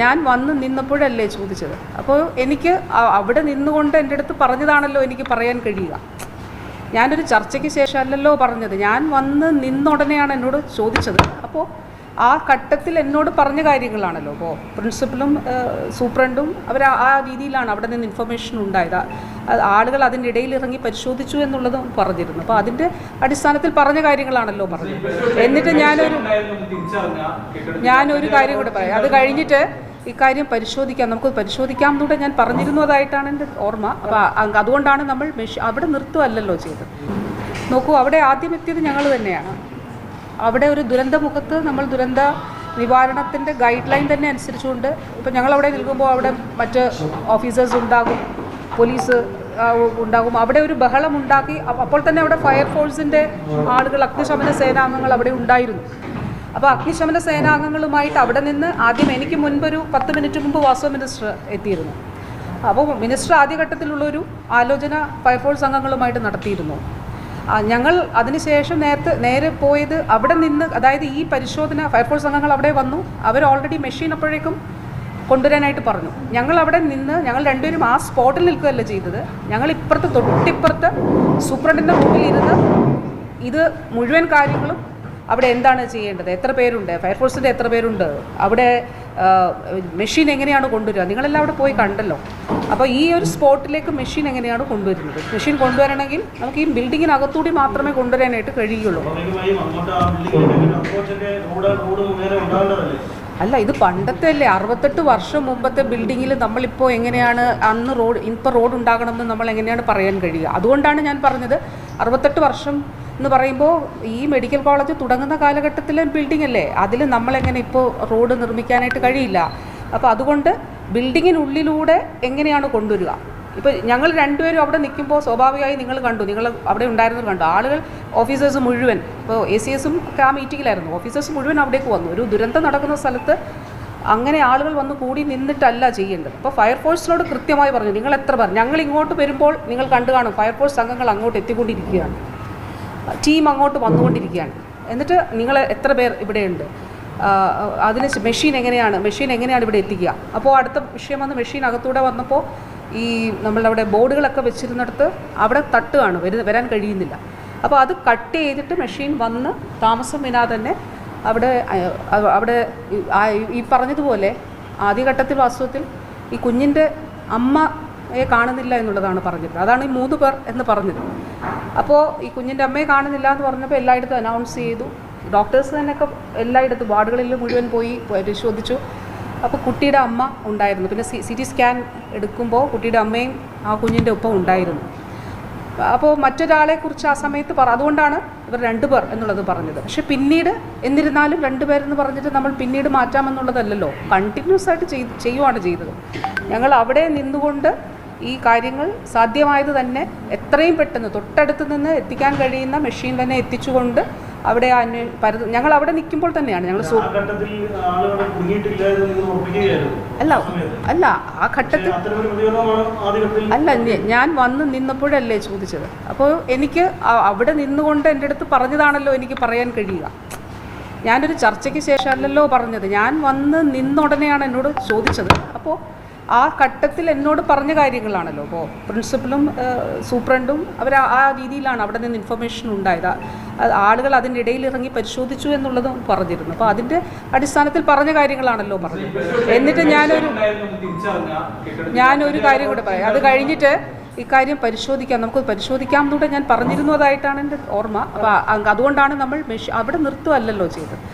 ഞാൻ വന്ന് നിന്നപ്പോഴല്ലേ ചോദിച്ചത്. അപ്പോൾ എനിക്ക് അവിടെ നിന്നുകൊണ്ട് എന്റെ അടുത്ത് പറഞ്ഞതാണല്ലോ എനിക്ക് പറയാൻ കഴിയുക. ഞാനൊരു ചർച്ചയ്ക്ക് ശേഷം അല്ലല്ലോ പറഞ്ഞത്. ഞാൻ വന്ന് നിന്നുടനെയാണ് എന്നോട് ചോദിച്ചത്. അപ്പോൾ ആ ഘട്ടത്തിൽ എന്നോട് പറഞ്ഞ കാര്യങ്ങളാണല്ലോ. അപ്പോൾ പ്രിൻസിപ്പലും സൂപ്രണ്ടും അവർ ആ രീതിയിലാണ് അവിടെ നിന്ന് ഇൻഫർമേഷൻ ഉണ്ടായത്. ആളുകൾ അതിന്റെ ഇടയിൽ ഇറങ്ങി പരിശോധിച്ചു എന്നുള്ളതും പറഞ്ഞിരുന്നു. അപ്പോൾ അതിന്റെ അടിസ്ഥാനത്തിൽ പറഞ്ഞ കാര്യങ്ങളാണല്ലോ പറഞ്ഞത്. എന്നിട്ട് ഞാനൊരു ഞാനൊരു കാര്യം കൂടെ പറയാം. അത് കഴിഞ്ഞിട്ട് ഇക്കാര്യം പരിശോധിക്കാം. നമുക്ക് പരിശോധിക്കാം എന്നൂടെ ഞാൻ പറഞ്ഞിരുന്നതായിട്ടാണ് എന്റെ ഓർമ്മ. അപ്പോൾ അതുകൊണ്ടാണ് നമ്മൾ മെഷീൻ അവിടെ നിർത്തുമല്ലല്ലോ ചെയ്തത്. നോക്കൂ അവിടെ ആദ്യം എത്തിയത് ഞങ്ങൾ തന്നെയാണ്. അവിടെ ഒരു ദുരന്തമുഖത്ത് നമ്മൾ ദുരന്ത നിവാരണത്തിന്റെ ഗൈഡ് ലൈൻ തന്നെ അനുസരിച്ചുകൊണ്ട് ഇപ്പം ഞങ്ങൾ അവിടെ നിൽക്കുമ്പോൾ അവിടെ മറ്റ് ഓഫീസേഴ്സ് ഉണ്ടാകും പോലീസ് ഉണ്ടാകും. അവിടെ ഒരു ബഹളം ഉണ്ടാക്കി അപ്പോൾ തന്നെ അവിടെ ഫയർഫോഴ്സിന്റെ ആളുകൾ അഗ്നിശമന സേനാംഗങ്ങൾ അവിടെ ഉണ്ടായിരുന്നു. അപ്പോൾ അഗ്നിശമന സേനാംഗങ്ങളുമായിട്ട് അവിടെ നിന്ന് ആദ്യം എനിക്ക് മുൻപൊരു പത്ത് മിനിറ്റ് മുമ്പ് വാസവ മിനിസ്റ്റർ എത്തിയിരുന്നു. അപ്പോൾ മിനിസ്റ്റർ ആദ്യഘട്ടത്തിലുള്ളൊരു ആലോചന ഫയർഫോഴ്സ് അംഗങ്ങളുമായിട്ട് നടത്തിയിരുന്നു. ഞങ്ങൾ അതിനുശേഷം നേരത്തെ നേരെ പോയത് അവിടെ നിന്ന് അതായത് ഈ പരിശോധന ഫയർഫോഴ്സ് അംഗങ്ങൾ അവിടെ വന്നു. അവർ ഓൾറെഡി മെഷീൻ അപ്പോഴേക്കും കൊണ്ടുവരാനായിട്ട് പറഞ്ഞു. ഞങ്ങൾ അവിടെ നിന്ന് ഞങ്ങൾ രണ്ടുപേരും ആ സ്പോട്ടിൽ നിൽക്കുകയല്ല ചെയ്തത്. ഞങ്ങൾ ഇപ്പുറത്ത് തൊട്ടിപ്പുറത്ത് സൂപ്രണ്ടിന്റെ മുമ്പിൽ ഇരുന്ന് ഇത് മുഴുവൻ കാര്യങ്ങളും അവിടെ എന്താണ് ചെയ്യേണ്ടത്? എത്ര പേരുണ്ട്? ഫയർഫോഴ്സിന്റെ എത്ര പേരുണ്ട്? അവിടെ മെഷീൻ എങ്ങനെയാണ് കൊണ്ടുവരിക? നിങ്ങളെല്ലാം അവിടെ പോയി കണ്ടല്ലോ. അപ്പോൾ ഈ ഒരു സ്പോട്ടിലേക്ക് മെഷീൻ എങ്ങനെയാണ് കൊണ്ടുവരുന്നത്? മെഷീൻ കൊണ്ടുവരണമെങ്കിൽ നമുക്ക് ഈ ബിൽഡിങ്ങിനകത്തൂടി മാത്രമേ കൊണ്ടുവരാനായിട്ട് കഴിയുള്ളൂ. അല്ല ഇത് പണ്ടത്തെ അല്ലേ അറുപത്തെട്ട് വർഷം മുമ്പത്തെ ബിൽഡിങ്ങിൽ നമ്മളിപ്പോൾ എങ്ങനെയാണ് അന്ന് റോഡ് ഇപ്പോൾ റോഡ് ഉണ്ടാകണമെന്ന് നമ്മൾ എങ്ങനെയാണ് പറയാൻ കഴിയുക? അതുകൊണ്ടാണ് ഞാൻ പറഞ്ഞത് അറുപത്തെട്ട് വർഷം എന്ന് പറയുമ്പോൾ ഈ മെഡിക്കൽ കോളേജ് തുടങ്ങുന്ന കാലഘട്ടത്തിലെ ബിൽഡിംഗ് അല്ലേ? അതിൽ നമ്മളെങ്ങനെ ഇപ്പോൾ റോഡ് നിർമ്മിക്കാനായിട്ട് കഴിയില്ല. അപ്പോൾ അതുകൊണ്ട് ബിൽഡിങ്ങിനുള്ളിലൂടെ എങ്ങനെയാണ് കൊണ്ടുവരിക? ഇപ്പോൾ ഞങ്ങൾ രണ്ടുപേരും അവിടെ നിൽക്കുമ്പോൾ സ്വാഭാവികമായി നിങ്ങൾ കണ്ടു നിങ്ങൾ അവിടെ ഉണ്ടായിരുന്നത് കണ്ടു. ആളുകൾ ഓഫീസേഴ്സ് മുഴുവൻ ഇപ്പോൾ എ സി എസും ആ മീറ്റിങ്ങിലായിരുന്നു ഓഫീസേഴ്സ് മുഴുവൻ അവിടേക്ക് വന്നു. ഒരു ദുരന്തം നടക്കുന്ന സ്ഥലത്ത് അങ്ങനെ ആളുകൾ വന്ന് കൂടി നിന്നിട്ടല്ല ചെയ്യേണ്ടത്. അപ്പോൾ ഫയർഫോഴ്സിനോട് കൃത്യമായി പറഞ്ഞു. നിങ്ങൾ എത്ര പറഞ്ഞു? ഞങ്ങൾ ഇങ്ങോട്ട് വരുമ്പോൾ നിങ്ങൾ കണ്ടു കാണും ഫയർഫോഴ്സ് സംഘങ്ങൾ അങ്ങോട്ട് എത്തിക്കൊണ്ടിരിക്കുകയാണ്. ടീം അങ്ങോട്ട് വന്നുകൊണ്ടിരിക്കുകയാണ്. എന്നിട്ട് നിങ്ങൾ എത്ര പേർ ഇവിടെയുണ്ട്? അതിന് മെഷീൻ എങ്ങനെയാണ്? മെഷീൻ എങ്ങനെയാണ് ഇവിടെ എത്തിക്കുക? അപ്പോൾ അടുത്ത വിഷയം വന്ന് മെഷീൻ അകത്തൂടെ വന്നപ്പോൾ ഈ നമ്മളവിടെ ബോർഡുകളൊക്കെ വെച്ചിരുന്നിടത്ത് അവിടെ തട്ടുകയാണ് വരു വരാൻ കഴിയുന്നില്ല. അപ്പോൾ അത് കട്ട് ചെയ്തിട്ട് മെഷീൻ വന്ന് താമസം വിനാ തന്നെ അവിടെ അവിടെ ഈ പറഞ്ഞതുപോലെ ആദ്യഘട്ടത്തിൽ വാസ്തവത്തിൽ ഈ കുഞ്ഞിന്റെ അമ്മയെ കാണുന്നില്ല എന്നുള്ളതാണ് പറഞ്ഞത്. അതാണ് ഈ മൂന്ന് പേർ എന്ന് പറഞ്ഞത്. അപ്പോൾ ഈ കുഞ്ഞിന്റെ അമ്മയെ കാണുന്നില്ല എന്ന് പറഞ്ഞപ്പോൾ എല്ലായിടത്തും അനൗൺസ് ചെയ്തു. ഡോക്ടേഴ്സ് തന്നെയൊക്കെ എല്ലായിടത്തും വാർഡുകളിൽ മുഴുവൻ പോയി പരിശോധിച്ചു. അപ്പോൾ കുട്ടിയുടെ അമ്മ ഉണ്ടായിരുന്നു. പിന്നെ സി ടി സ്കാൻ എടുക്കുമ്പോൾ കുട്ടിയുടെ അമ്മയും ആ കുഞ്ഞിന്റെ ഒപ്പം ഉണ്ടായിരുന്നു. അപ്പോൾ മറ്റൊരാളെ കുറിച്ച് ആ സമയത്ത് പറ അതുകൊണ്ടാണ് ഇവർ രണ്ടുപേർ എന്നുള്ളത് പറഞ്ഞത്. പക്ഷെ പിന്നീട് എന്നിരുന്നാലും രണ്ടുപേരെന്ന് പറഞ്ഞിട്ട് നമ്മൾ പിന്നീട് മാറ്റാമെന്നുള്ളതല്ലല്ലോ. കണ്ടിന്യൂസ് ആയിട്ട് ചെയ്യുവാണ് ചെയ്തത്. ഞങ്ങൾ അവിടെ നിന്നുകൊണ്ട് ഈ കാര്യങ്ങൾ സാധ്യമായത് തന്നെ എത്രയും പെട്ടെന്ന് തൊട്ടടുത്ത് നിന്ന് എത്തിക്കാൻ കഴിയുന്ന മെഷീൻ തന്നെ എത്തിച്ചുകൊണ്ട് അവിടെ അന്വേ ഞങ്ങൾ അവിടെ നിൽക്കുമ്പോൾ തന്നെയാണ്. ഞങ്ങൾ അല്ല അല്ല ആ ഘട്ടത്തിൽ അല്ല ഞാൻ വന്ന് നിന്നപ്പോഴല്ലേ ചോദിച്ചത്. അപ്പോൾ എനിക്ക് അവിടെ നിന്നുകൊണ്ട് എന്റെ അടുത്ത് പറഞ്ഞതാണല്ലോ എനിക്ക് പറയാൻ കഴിയുക. ഞാനൊരു ചർച്ചയ്ക്ക് ശേഷമല്ലല്ലോ പറഞ്ഞത്. ഞാൻ വന്ന് നിന്നുടനെയാണ് എന്നോട് ചോദിച്ചത്. അപ്പോൾ ആ ഘട്ടത്തിൽ എന്നോട് പറഞ്ഞ കാര്യങ്ങളാണല്ലോ. അപ്പോൾ പ്രിൻസിപ്പലും സൂപ്രണ്ടും അവർ ആ രീതിയിലാണ് അവിടെ നിന്ന് ഇൻഫർമേഷൻ ഉണ്ടായത്. ആളുകൾ അതിന്റെ ഇടയിൽ ഇറങ്ങി പരിശോധിച്ചു എന്നുള്ളതും പറഞ്ഞിരുന്നു. അപ്പോൾ അതിന്റെ അടിസ്ഥാനത്തിൽ പറഞ്ഞ കാര്യങ്ങളാണല്ലോ പറഞ്ഞത്. എന്നിട്ട് ഞാനൊരു ഞാനൊരു കാര്യം കൂടെ പറയാം. അത് കഴിഞ്ഞിട്ട് ഇക്കാര്യം പരിശോധിക്കാം. നമുക്ക് പരിശോധിക്കാം എന്നുകൂടെ ഞാൻ പറഞ്ഞിരുന്നതായിട്ടാണ് എന്റെ ഓർമ്മ. അപ്പോൾ അതുകൊണ്ടാണ് നമ്മൾ മെഷീൻ അവിടെ നിർത്തുമല്ലല്ലോ ചെയ്തത്.